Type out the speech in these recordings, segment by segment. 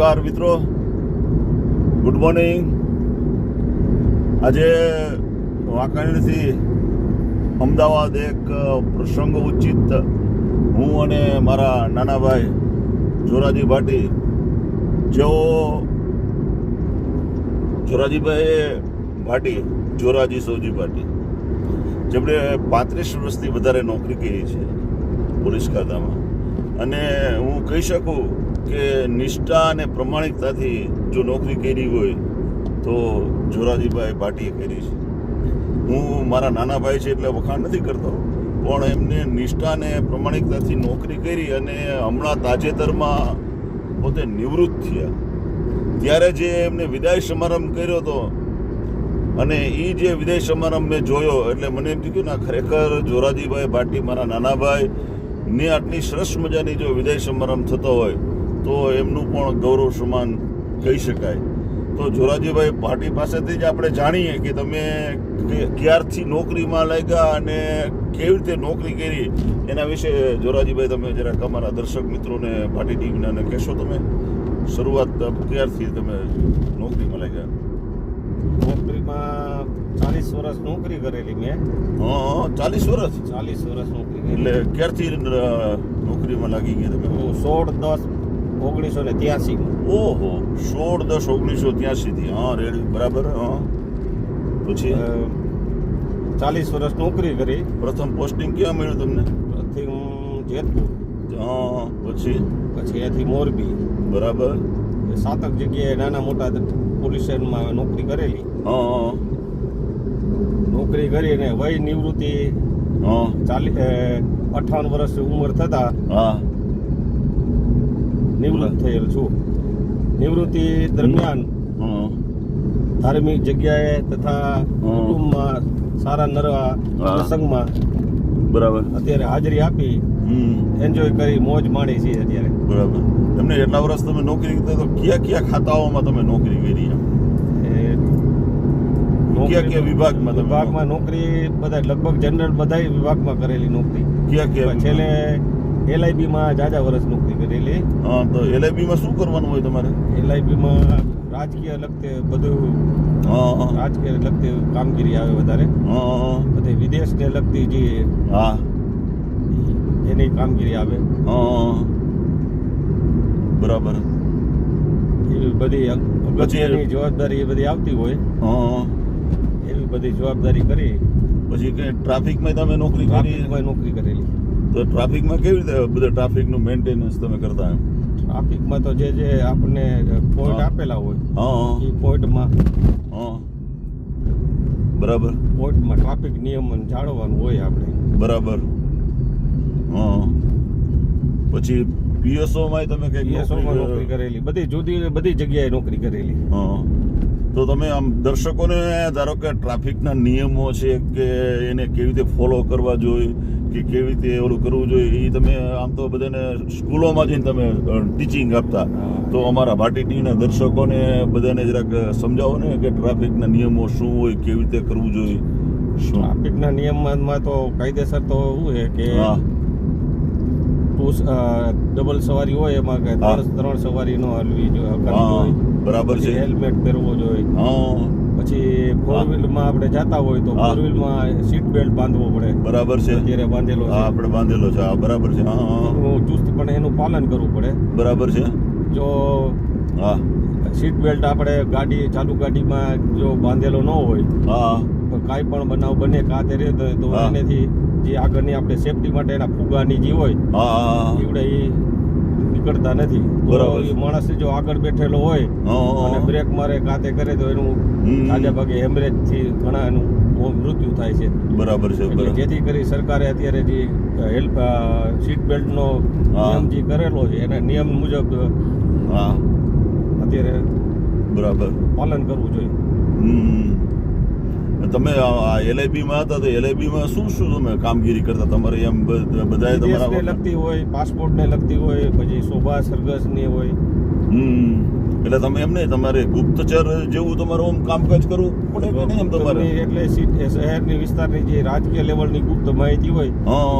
નમસ્કાર મિત્રો. Good morning આજે વાંકાણીથી અમદાવાદ એક પ્રસંગ ઉચિત હું અને મારા નાના ભાઈ જોરાજી ભાટી. જેઓ જોરાજીભાઈ ભાટી, જોરાજી સૌજી ભાટી. જેમણે પાંત્રીસ વર્ષથી વધારે નોકરી કરી છે પોલીસ ખાતામાં. અને હું કહી શકું કે નિષ્ઠા અને પ્રમાણિકતાથી જો નોકરી કરી હોય, તો જોરાજીભાઈ ભાટીએ કરી છે. હું મારા નાના ભાઈ છે એટલે વખાણ નથી કરતો, પણ એમને નિષ્ઠા અને પ્રમાણિકતાથી નોકરી કરી અને હમણાં તાજેતરમાં પોતે નિવૃત્ત થયા. ત્યારે જે એમને વિદાય સમારંભ કર્યો હતો, અને એ જે વિદાય સમારંભ મેં જોયો, એટલે મને એમ થયું કે ના, ખરેખર જોરાજીભાઈ ભાટી મારા નાના ભાઈ ને આટલી સરસ મજાની જો વિદાય સમારંભ થતો હોય તો એમનું પણ ગૌરવ સમાન કહી શકાય. તો જોરાજીભાઈ ભાટી પાસેથી જ આપણે જાણીએ કે તમે ક્યારથી નોકરીમાં લાગ્યા અને કેવી રીતે નોકરી કરી? એના વિશે જોરાજીભાઈ તમે જરાક અમારા દર્શક મિત્રોને ભાટી ટીમને કહેશો તમે? શરૂઆત ક્યારથી તમે નોકરીમાં લાગ્યા? નોકરીમાં ચાલીસ વર્ષ નોકરી કરેલી મેં. હા ચાલીસ વર્ષ? ચાલીસ વર્ષ નોકરી એટલે ક્યારથી નોકરીમાં લાગી ગયા તમે? સોળ દસ ઓગણીસો ને ત્યાસી ઓહો સોળ દસ ઓગણીસો ત્યાસી થી હા રેડી બરાબર હા. પછી? ચાલીસ વર્ષ નોકરી કરી. પ્રથમ પોસ્ટિંગ ક્યાં મળ્યું તમને? પ્રથમ જેતપુર. હા પછી? પછી અહીંયાથી મોરબી. બરાબર. સાતક જગ્યાએ નાના મોટા પોલીસ સ્ટેશનમાં નોકરી કરેલી. હા નોકરી કરીને વય નિવૃત્તિ હા. ચાલી અઠાવન વર્ષ ઉંમર થતા હા. નિવૃત્ત થયેલ છું. નિવૃત્તિ દરમિયાન ધાર્મિક જગ્યાએ તથા કુટુંબમાં સારા નરવા પ્રસંગમાં બરાબર. અત્યારે હાજરી આપી એન્જોય કરી મોજ માણી છે અત્યારે. બરાબર. તમને એટલા વર્ષ તમે નોકરી કરતા તો કયા કયા ખાતાઓમાં તમે નોકરી કરી કયા કયા વિભાગમાં વિભાગમાં નોકરી? બધા લગભગ જનરલ બધા વિભાગમાં કરેલી નોકરી. કયા કયા છેલ્લે એલઆઈબી માં જાજા વર્ષ નોકરી કરેલી. હા તો એલઆઈબીમાં શું કરવાનું હોય તમારે? એલઆઈબીમાં રાજકીય લગતે બધું રાજકીય લગતી કામગીરી આવે વધારે. બધે વિદેશ વિદેશને લગતી જે હા. એની કામગીરી આવે. હા બરાબર. એવી બધી પછી- જવાબદારી એ બધી આવતી હોય. હા એવી બધી જવાબદારી કરી. પછી કે ટ્રાફિકમાં તમે નોકરી કરી? નોકરી કરેલી. તો ટ્રાફિકમાં કેવી રીતે બધા ટ્રાફિકનું મેન્ટેનન્સ તમે કરતા ટ્રાફિકમાં તો જે જે આપણને પોઈન્ટ આપેલા હોય હા એ પોઈન્ટમાં હા. બરાબર. પોઈન્ટમાં ટ્રાફિક નિયમન જાળવવાનું હોય આપણે. બરાબર. હા પછી પીએસઓમાં તમે કઈ પીએસઓમાં નોકરી કરેલી. બધી જુદી બધી જગ્યાએ નોકરી કરેલી. હા. તો તમે આમ દર્શકોને ધારો કે ટ્રાફિકના નિયમો છે કે એને કેવી રીતે ફોલો કરવા જોઈએ કે કેવી રીતે ઓલું કરવું જોઈએ એ તમે આમ તો બધાને સ્કૂલોમાં જઈને તમે ટીચિંગ આપતા. તો અમારા ભાટી ટીવીના દર્શકોને બધાને જરાક સમજાવો ને કે ટ્રાફિકના નિયમો શું હોય કેવી રીતે કરવું જોઈએ? શું? ટ્રાફિકના નિયમમાં તો કાયદેસર તો એવું છે કે ટુ ડબલ સવારી હોય એમાં કે. ત્રણ ત્રણ સવારી નો હલવી જોઈએ બરાબર છે. હેલ્મેટ પહેરવો જોઈએ. હા. પછી ફોર. વ્હીલમાં આપણે જતા હોય તો. ફોર વ્હીલમાં સીટ બેલ્ટ બાંધવો પડે. બરાબર છે. અત્યારે બાંધેલો હા છે આપણે બાંધેલો છે. હા બરાબર છે. હું હા એનું ચુસ્ત પણ એનું પાલન કરવું પડે. બરાબર છે. જો હા. સીટ બેલ્ટ આપણે ગાડી ચાલુ ગાડીમાં જો બાંધેલો ન હોય હા. તો કાંઈ પણ બનાવ બને કાતે રહે તો- તો એનેથી જે આગળની આપણે સેફટી માટે એના ફુગાની જે હોય એવડે એ નીકળતા નથી. બરાબર. એ માણસ જો આગળ બેઠેલો હોય અને બ્રેક મારે કાતે કરે તો એનું. આજે ભાગે હેમરેજથી ઘણા એનું મૃત્યુ થાય છે. બરાબર છે જેથી કરી સરકારે અત્યારે જે હેલ્પ સીટ બેલ્ટનો. નિયમ જે કરેલો છે એના નિયમ મુજબ અત્યારે બરાબર. પાલન કરવું જોઈએ. તમે એલઆઈબીમાં હતા તો એલઆઈબીમાં શું શું તમે કામગીરી કરતા? તમારે એમ બધાએ તમારા લગતી હોય પાસપોર્ટને લગતી હોય પછી શોભા સરઘસની હોય. એટલે તમે એમ નહીં તમારે ગુપ્તચર જેવું તમારું આમ કામકાજ કરવું પડે નહીં એમ તમારે? એટલે શહેરની વિસ્તારની જે રાજકીય લેવલની ગુપ્ત માહિતી હોય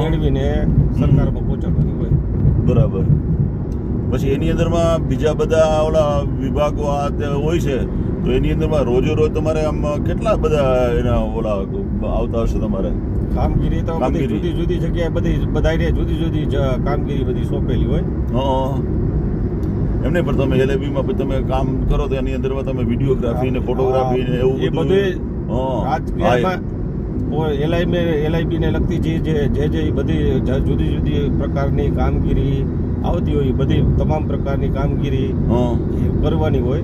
મેળવીને સરકારમાં પહોંચાડવાની હોય. બરાબર. પછી એની અંદરમાં બીજા બધા ઓલા વિભાગો આ હોય છે તો એની અંદરમાં રોજે રોજ તમારે આમ કેટલા બધા એના ઓલા આવતા હશે તમારે? કામગીરી તો બધી જુદી જુદી જગ્યાએ બધી બધાને જુદી જુદી કામગીરી બધી સોંપેલી હોય. હં. એમને પણ તમે એલએબીમાં તમે કામ કરો તો એની અંદરમાં તમે વિડીયોગ્રાફી ને ફોટોગ્રાફી ને એવું એ બધું એલઆઈ એલઆઈબી ને લગતી જે જે જે જે બધી જુદી જુદી પ્રકારની કામગીરી આવતી હોય બધી તમામ પ્રકારની કામગીરી કરવાની હોય.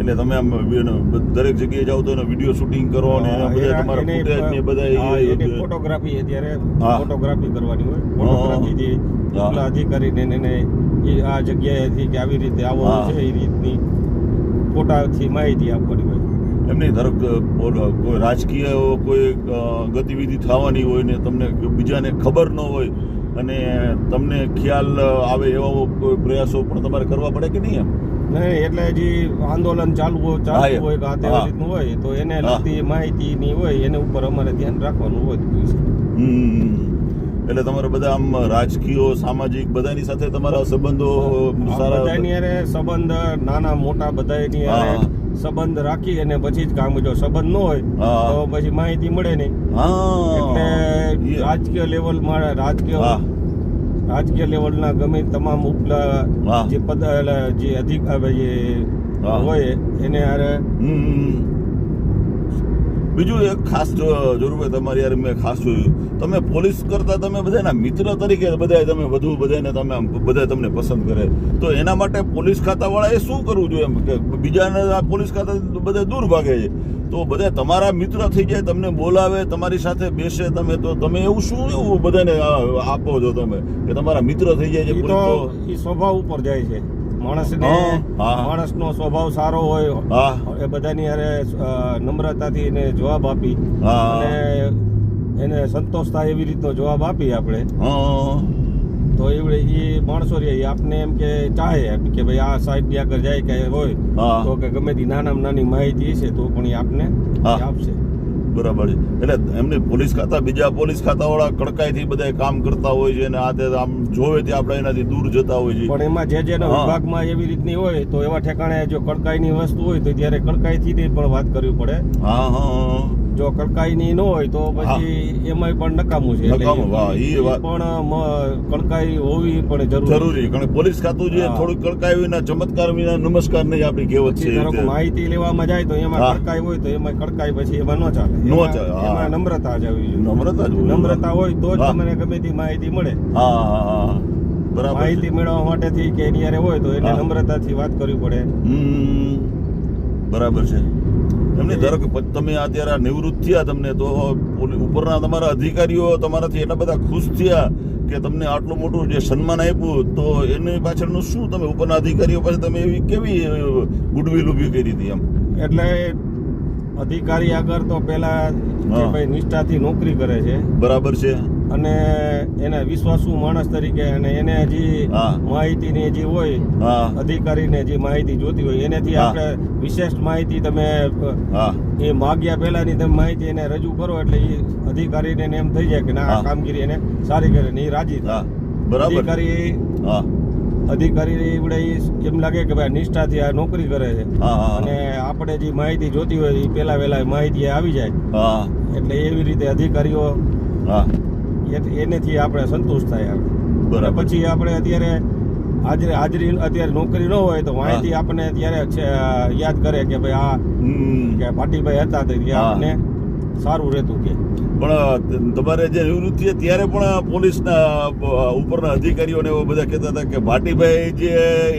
એટલે તમે આમ દરેક જગ્યાએ જાઓ તો એનો વીડિયો શૂટિંગ કરો અને બધા તમારા ફૂટેજ ને બધા ફોટોગ્રાફી અત્યારે ફોટોગ્રાફી કરવાની હોય. ફોટોગ્રાફી જે પેલા અધિકારી એને એ આ જગ્યાએથી કે આવી રીતે આવો છે એ રીતની ફોટાથી માહિતી આપવાની હોય. એમની ધારો કોઈ રાજકીય કોઈ ગતિવિધિ થવાની હોય ને તમને બીજાને ખબર ન હોય અને તમને ખ્યાલ આવે એવા કોઈ પ્રયાસો પણ તમારે કરવા પડે કે નહીં એમ? નહીં એટલે જે આંદોલન ચાલુ હોય ચાલુ હોય કે આ તે રીતનું હોય તો એને લગતી માહિતી માહિતીની હોય એને ઉપર અમારે ધ્યાન રાખવાનું હોય એટલે તમારે બધા આમ રાજકીય સામાજિક બધાની સાથે તમારા સંબંધો સારા બધાની સંબંધ નાના મોટા બધાની. સંબંધ રાખી અને પછી જ કામ જો સંબંધ ન હોય તો પછી માહિતી મળે નહીં. એટલે રાજકીય લેવલમાં રાજકીય. રાજકીય લેવલના ગમે તમામ ઉપલા જે પદ જે અધિકાર જે હોય એને હમ. બીજું એક ખાસ જરૂર તમારી યાર મેં ખાસ જોયું. તમે પોલીસ કરતા તમે બધાના મિત્ર તરીકે બધા તમે વધુ બધાને તમે બધા તમને પસંદ કરે. તો એના માટે પોલીસ ખાતાવાળાએ શું કરવું જોઈએ એમ? કે બીજાને આ પોલીસ ખાતા બધા દૂર ભાગે છે. તો બધા તમારા મિત્ર થઈ જાય તમને બોલાવે તમારી સાથે બેસે તમે તો તમે એવું શું એવું બધાને આપો છો તમે? કે તમારા મિત્ર થઈ જાય છે તો એ સ્વભાવ ઉપર જાય છે. માણસને. માણસનો સ્વભાવ સારો હોય એ બધાની હારે નમ્રતાથી એને જવાબ આપી અને એને સંતોષ થાય એવી રીતનો જવાબ આપી આપણે. તો એવડે એ માણસો રે આપને એમ કે ચાહે કે ભાઈ આ સાહેબની આગળ જાય કે હોય તો કે ગમે તે નાનામાં નાની માહિતી છે તો પણ એ આપને આપશે. બરાબર છે. એટલે એમની પોલીસ ખાતા બીજા પોલીસ ખાતા વાળા કડકાઈથી બધા કામ કરતા હોય છે અને આ તે આમ જોવે તે આપણે એનાથી દૂર જતા હોય છે. પણ એમાં જે જેના હા. વિભાગમાં એવી રીતની હોય તો એવા ઠેકાણે જો કડકાઈની વસ્તુ હોય તો ત્યારે કડકાઈથી જ પણ વાત કરવી પડે. હા હા. જો કડકાઈની ન હોય તો પછી એમાંય પણ નકામું છે. પણ કણકાઈ હોવી પણ જરૂરી કારણ પોલીસ ખાતું જે થોડું કડકાઈ વિના ચમત્કાર વિના નમસ્કાર નહીં આપણી કહેવત છે. માહિતી લેવામાં જાય તો એમાં કણકાઈ હોય તો એમાં કડકાઈ પછી એમાં ન ચાલે ન ચાલે, એમાં નમ્રતા જ આવી નમ્રતા. નમ્રતા હોય તો જ. તમને ગમે તે માહિતી મળે હા હા હા બરાબર માહિતી. મેળવવા માટેથી કે એની યારે હોય તો એને. નમ્રતાથી વાત કરવી પડે બરાબર છે એમને ધારો કે તમે અત્યારે નિવૃત્ત થયા તમને તો ઉપરના તમારા અધિકારીઓ તમારાથી એટલા બધા ખુશ થયા કે તમને આટલું મોટું જે સન્માન આપ્યું તો એની પાછળનું શું તમે ઉપરના અધિકારીઓ પાસે તમે એવી કેવી ગુડવિલ ઊભી કરી હતી એમ? એટલે અધિકારી આગળ તો પેલા ભાઈ નિષ્ઠાથી નોકરી કરે છે. બરાબર છે. અને એને વિશ્વાસુ માણસ તરીકે અને એને જે. માહિતીની જે હોય અધિકારી અધિકારીને જે માહિતી જોતી હોય એનાથી આપણે વિશેષ માહિતી તમે એ માગ્યા પહેલાની તમે માહિતી એને રજૂ કરો એટલે એ અધિકારીને એમ થઈ જાય કે ના કામગીરી એને સારી કરે ને એ રાજી થાય. બરાબર. અધિકારી અધિકારી એવડે એમ લાગે કે ભાઈ નિષ્ઠાથી આ નોકરી કરે છે. અને આપણે જે માહિતી જોતી હોય એ પહેલા વહેલા માહિતી આવી જાય. એટલે એવી રીતે અધિકારીઓ હા. એનેથી આપણે સંતુષ્ટ થાય આપણે બરાબર. પછી આપણે અત્યારે હાજરી હાજરી અત્યારે નોકરી ન હોય તો માહિતી આપણને ત્યારે યાદ કરે કે ભાઈ આ કે ભાટીભાઈ હતા તે આપણને સારું રહેતું કે. પણ તમારે જે નિવૃત્તિ ત્યારે પણ પોલીસના ઉપરના અધિકારીઓને એવા બધા કહેતા હતા કે ભાટીભાઈ જે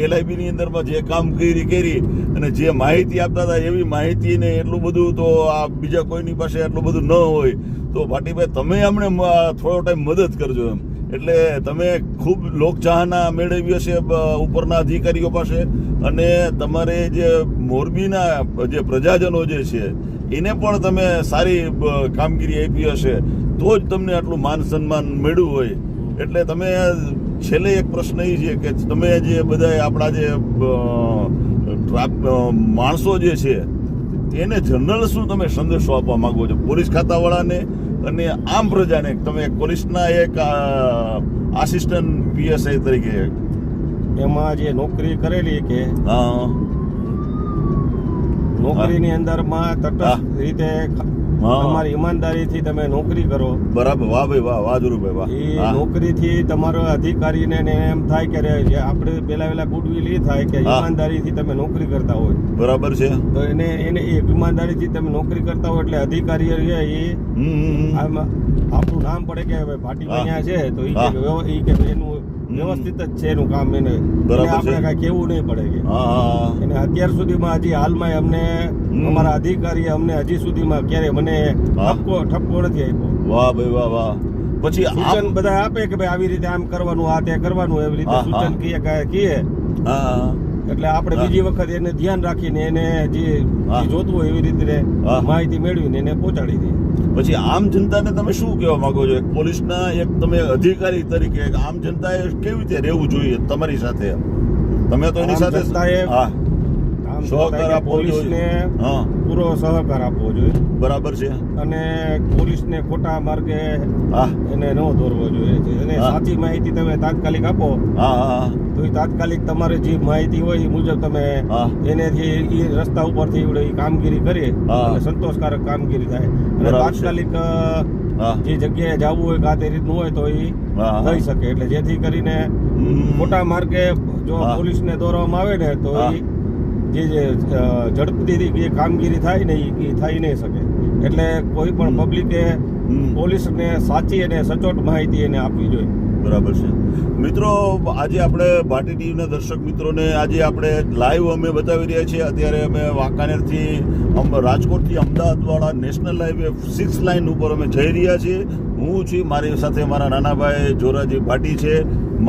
એલઆઈબી ની અંદરમાં જે કામ કરી કરી અને જે માહિતી આપતા હતા એવી માહિતી ને એટલું બધું તો આ બીજા કોઈની પાસે એટલું બધું ન હોય. તો ભાટીભાઈ તમે અમને થોડો ટાઈમ મદદ કરજો એમ. એટલે તમે ખૂબ લોકચાહના મેળવી હશે ઉપરના અધિકારીઓ પાસે. અને તમારે જે મોરબીના જે પ્રજાજનો જે છે, એને પણ તમે સારી કામગીરી આપી હશે, તો જ તમને આટલું માન સન્માન મળ્યું હોય. એટલે તમે છેલ્લે એક પ્રશ્ન એ છે કે તમે જે બધા આપણા જે માણસો જે છે એને જનરલ શું તમે સંદેશો આપવા માંગો છો પોલીસ ખાતાવાળાને અને આમ પ્રજાને તમે પોલીસના એક આસિસ્ટન્ટ પીએસઆઈ તરીકે એમાં જે નોકરી કરેલી કે નોકરીની અંદરમાં તટસ્થ રીતે. તમારી ઈમાનદારીથી તમે નોકરી કરો. બરાબર વાહ ભાઈ વાહ વાહ ભાઈ વાહ. એ નોકરીથી તમારો અધિકારીને એમ થાય કે જે આપણે પેલા પેલા ગુડવિલ એ થાય કે ઈમાનદારીથી તમે નોકરી કરતા હોય. બરાબર છે. તો એને એને એ ઈમાનદારીથી તમે નોકરી કરતા હોય એટલે અધિકારી છે એ આપણું નામ પડે કે ભાઈ ભાટી. અહીંયા છે તો એ કે એનું વ્યવસ્થિત જ છે એનું કામ એને. બરાબર છે. કાંઈ કેવું નહીં પડે કે. અને અત્યાર સુધીમાં હજી હાલમાં અમને અમારા અધિકારી અમને હજી સુધીમાં ક્યારે મને. ઠપકો ઠપકો નથી આપ્યો. વાહ ભાઈ વાહ વાહ. પછી સૂચન બધા આપે કે ભાઈ આવી રીતે આમ કરવાનું આ તે કરવાનું એવી રીતે. સૂચન કીએ કીએ. હા. એટલે આપણે બીજી વખત એને ધ્યાન રાખીને એને જે જોતું હોય એવી રીતે. માહિતી મેળવીને એને પહોંચાડી દઈએ. પછી આમ જનતાને તમે શું કહેવા માંગો છો? એક પોલીસના એક તમે અધિકારી તરીકે આમ જનતાએ કેવી રીતે રહેવું જોઈએ તમારી સાથે? તમે તો એની સાથે હા. સહકાર આપવો જોઈએ. હા. પૂરો સહકાર આપવો જોઈએ. બરાબર છે. અને પોલીસને ખોટા માર્ગે એને ન દોરવો જોઈએ એને સાચી માહિતી તમે તાત્કાલિક આપો. હા હા તો એ તાત્કાલિક તમારે જે માહિતી હોય એ મુજબ તમે હા. એનેથી એ રસ્તા ઉપરથી એવડે કામગીરી કરીએ. અને સંતોષકારક કામગીરી થાય. અને તાત્કાલિક જે જગ્યાએ જવું હોય કાતે રીતનું હોય તો એ. થઈ શકે. એટલે જેથી કરીને મોટા માર્ગે જો. પોલીસને દોરવામાં આવે ને તો એ જે જે ઝડપથી જે કામગીરી થાય ને એ થઈ નહીં શકે. એટલે કોઈ પણ. પબ્લિકે પોલીસને સાચી અને સચોટ માહિતી એને આપવી જોઈએ. બરાબર છે. મિત્રો આજે આપણે ભાટી ટીવીના દર્શક મિત્રોને આજે આપણે લાઈવ અમે બતાવી રહ્યા છીએ. અત્યારે અમે વાંકાનેરથી અમ રાજકોટથી અમદાવાદવાળા નેશનલ હાઈવે સિક્સ લાઇન ઉપર અમે જઈ રહ્યા છીએ. હું છું મારી સાથે મારા નાનાભાઈ જોરાજી ભાટી છે.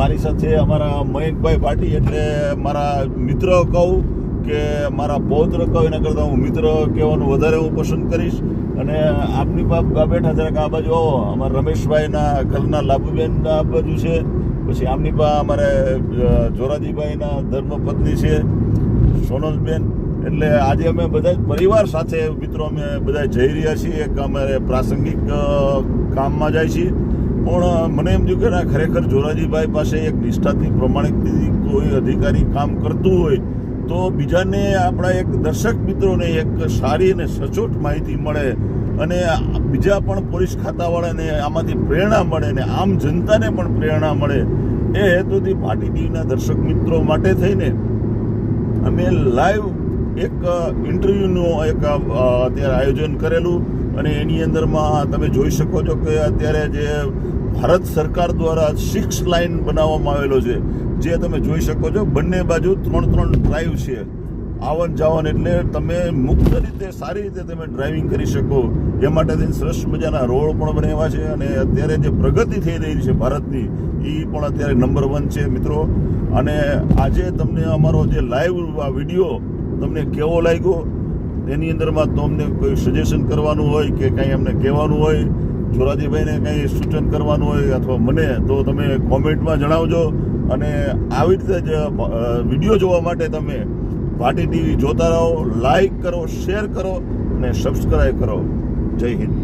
મારી સાથે અમારા મયંકભાઈ ભાટી એટલે મારા મિત્ર કહું કે મારા પૌત્ર કહો, એના કરતાં હું મિત્ર કહેવાનું વધારે હું પસંદ કરીશ. અને આપની બેઠા, જરાક આ બાજુ આવો. અમારા રમેશભાઈના ઘરના લાભુબેન આ બાજુ છે. પછી આમની પા અમારે જોરાજીભાઈના ધર્મપત્ની છે, સોનલબેન. એટલે આજે અમે બધા પરિવાર સાથે, મિત્રો, અમે બધા જઈ રહ્યા છીએ. એક અમારે પ્રાસંગિક કામમાં જાય છીએ. પણ મને એમ થયું કે ખરેખર જોરાજીભાઈ પાસે એક નિષ્ઠાથી, પ્રમાણિકથી કોઈ અધિકારી કામ કરતું હોય તો બીજાને આપણા એક દર્શક મિત્રોને એક સારી અને સચોટ માહિતી મળે અને બીજા પણ પોલીસ ખાતાવાળાને આમાંથી પ્રેરણા મળે ને આમ જનતાને પણ પ્રેરણા મળે એ હેતુથી ભાટી ટીવીના દર્શક મિત્રો માટે થઈને અમે લાઈવ એક ઇન્ટરવ્યૂનું એક અત્યારે આયોજન કરેલું. અને એની અંદરમાં તમે જોઈ શકો છો કે અત્યારે જે ભારત સરકાર દ્વારા સિક્સ લાઇન બનાવવામાં આવેલો છે, જે તમે જોઈ શકો છો, બંને બાજુ ત્રણ ત્રણ ડ્રાઈવ છે. આવન જાવન એટલે તમે મુક્ત રીતે, સારી રીતે તમે ડ્રાઇવિંગ કરી શકો. એ માટે સરસ મજાના રોડ પણ બનાવ્યા છે અને અત્યારે જે પ્રગતિ થઈ રહી છે ભારતની, એ પણ અત્યારે નંબર વન છે મિત્રો. અને આજે તમને અમારો જે લાઈવ આ વીડિયો તમને કેવો લાગ્યો? એની અંદરમાં તો અમને કોઈ સજેશન કરવાનું હોય કે કંઈ અમને કહેવાનું હોય, જોરાજીભાઈને કંઈ સૂચન કરવાનું હોય અથવા મને, તો તમે કોમેન્ટમાં જણાવજો. અને આવી રીતે જ વીડિયો જોવા માટે તમે ભાટી ટીવી જોતા રહો લાઈક કરો શેર કરો અને સબસ્ક્રાઈબ કરો. જય હિન્દ.